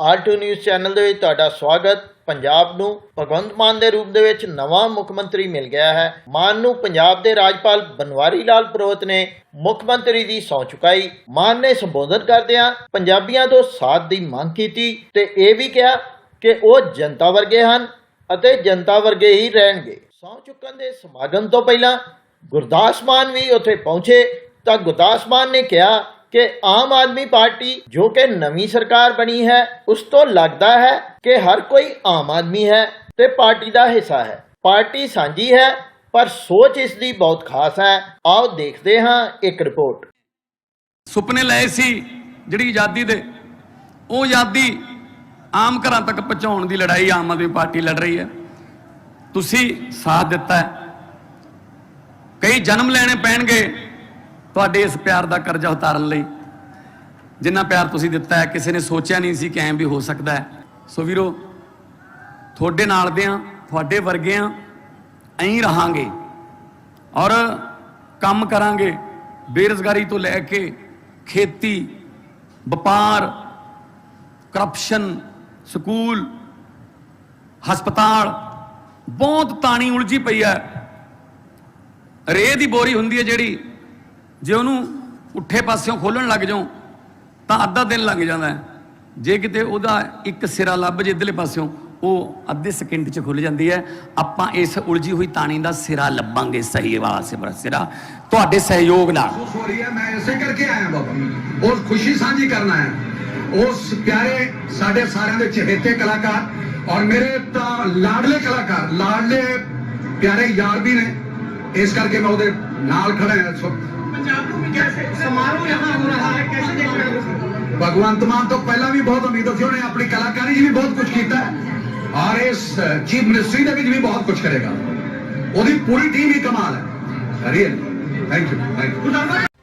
ਆਰ2 news channel ਦੇ ਵਿੱਚ ਤੁਹਾਡਾ ਸਵਾਗਤ। ਪੰਜਾਬ ਨੂੰ ਭਗਵੰਤ ਮਾਨ ਦੇ ਰੂਪ ਦੇ ਵਿੱਚ ਨਵਾਂ ਮੁੱਖ ਮੰਤਰੀ ਮਿਲ ਗਿਆ ਹੈ। ਮਾਨ ਨੂੰ ਪੰਜਾਬ ਦੇ ਰਾਜਪਾਲ ਬਨਵਾਰੀ ਲਾਲ ਪੁਰੋਹਿਤ ਨੇ ਮੁੱਖ ਮੰਤਰੀ ਦੀ ਸਹੁੰ ਚੁਕਾਈ। ਮਾਨ ਨੇ ਸੰਬੋਧਨ ਕਰਦਿਆਂ ਪੰਜਾਬੀਆਂ ਤੋਂ ਸਾਥ ਦੀ ਮੰਗ ਕੀਤੀ ਤੇ ਇਹ ਵੀ ਕਿਹਾ ਕਿ ਉਹ ਜਨਤਾ ਵਰਗੇ ਹਨ ਅਤੇ ਜਨਤਾ ਵਰਗੇ ਹੀ ਰਹਿਣਗੇ। ਸਹੁੰ ਚੁੱਕਣ ਦੇ ਸਮਾਗਮ ਤੋਂ ਪਹਿਲਾਂ ਗੁਰਦਾਸ ਮਾਨ ਵੀ ਉੱਥੇ ਪਹੁੰਚੇ ਤਾਂ ਗੁਰਦਾਸ ਮਾਨ ਨੇ ਕਿਹਾ ਕਿ ਆਮ ਆਦਮੀ ਪਾਰਟੀ ਜੋ ਕਿ ਨਵੀਂ ਸਰਕਾਰ ਬਣੀ ਹੈ, ਉਸ ਤੋਂ ਲੱਗਦਾ ਹੈ ਕਿ ਹਰ ਕੋਈ ਆਮ ਆਦਮੀ ਹੈ ਤੇ ਪਾਰਟੀ ਦਾ ਹਿੱਸਾ ਹੈ। ਪਾਰਟੀ ਸਾਂਝੀ ਹੈ, ਪਰ ਸੋਚ ਇਸ ਦੀ ਬਹੁਤ ਖਾਸ ਹੈ। ਆਓ ਦੇਖਦੇ ਹਾਂ ਇੱਕ ਰਿਪੋਰਟ। ਸੁਪਨੇ ਲਏ ਸੀ ਜਿਹੜੀ ਆਜ਼ਾਦੀ ਦੇ। ਉਹ ਆਜ਼ਾਦੀ ਆਮ ਘਰਾਂ ਤੱਕ ਪਹੁੰਚਾਉਣ ਦੀ ਲੜਾਈ ਆਮ ਆਦਮੀ ਪਾਰਟੀ ਲੜ ਰਹੀ ਹੈ। ਤੁਸੀਂ ਸਾਥ ਦਿੱਤਾ ਹੈ। ਕਈ ਜਨਮ ਲੈਣੇ ਪੈਣਗੇ। ਤੁਹਾਡੇ ਇਸ ਪਿਆਰ ਦਾ ਕਰਜ਼ਾ ਉਤਾਰਨ ਲਈ। ਜਿੰਨਾ ਪਿਆਰ ਤੁਸੀਂ ਦਿੱਤਾ ਹੈ, ਕਿਸੇ ਨੇ ਸੋਚਿਆ ਨਹੀਂ ਸੀ ਕਿ ਐਂ ਵੀ ਹੋ ਸਕਦਾ ਹੈ। ਸੋ ਵੀਰੋ, ਤੁਹਾਡੇ ਨਾਲ ਦੇ ਆ ਤੁਹਾਡੇ ਵਰਗੇ ਆ ਐਂ ਰਹਾਂਗੇ। ਔਰ ਕੰਮ ਕਰਾਂਗੇ, ਬੇਰੁਜ਼ਗਾਰੀ ਤੋਂ ਲੈ ਕੇ ਖੇਤੀ, ਵਪਾਰ ਕਰਪਸ਼ਨ ਸਕੂਲ, ਹਸਪਤਾਲ, ਬਹੁਤ ਤਾਣੀ ਉਲਝੀ ਪਈ ਹੈ। ਰੇਹ ਦੀ ਬੋਰੀ ਹੁੰਦੀ ਹੈ ਜਿਹੜੀ ਜੇ ਉਹਨੂੰ ਉੱਠੇ ਪਾਸਿਓਂ ਖੋਲਣ ਲੱਗ ਜਾਓ ਤਾਂ ਅੱਧਾ ਦਿਨ ਲੱਗ ਜਾਂਦਾ ਹੈ। ਜੇ ਕਿਤੇ ਉਹਦਾ ਇੱਕ ਸਿਰਾ ਲੱਭ ਜੇ ਇਧਰਲੇ ਪਾਸਿਓਂ, ਉਹ ਅੱਧੇ ਸਕਿੰਟ 'ਚ ਖੁੱਲ ਜਾਂਦੀ ਹੈ। ਆਪਾਂ ਇਸ ਉਲਝੀ ਹੋਈ ਤਾਣੀ ਦਾ ਸਿਰਾ ਲੱਭਾਂਗੇ, ਸਹੀ ਵਾਸੇ ਬਰ ਸਿਰਾ। ਤੁਹਾਡੇ ਸਹਿਯੋਗ ਨਾਲ। ਖੁਸ਼ ਹੈ ਮੈਂ ਇਸੇ ਕਰਕੇ ਆਇਆ ਬਾਬਾ। ਔਰ ਖੁਸ਼ੀ ਸਾਂਝੀ ਕਰਨਾ ਆਇਆ ਉਸ ਪਿਆਰੇ ਸਾਡੇ ਸਾਰਿਆਂ ਦੇ ਚਹੇਤੇ ਕਲਾਕਾਰ ਔਰ ਮੇਰੇ ਤਾਂ ਲਾਡਲੇ ਕਲਾਕਾਰ, ਲਾਡਲੇ ਪਿਆਰੇ ਯਾਰ ਵੀ ਨੇ। ਇਸ ਕਰਕੇ ਮੈਂ ਉਹਦੇ ਨਾਲ ਖੜਾ ਹਾਂ। भगवंत मान तो पहला भी बहुत उम्मीद थी उन्हें अपनी कलाकारी भी बहुत कुछ किया और इस चीफ मिनिस्ट्री के भी बहुत कुछ करेगा पूरी टीम ही कमाल है real thank you thank you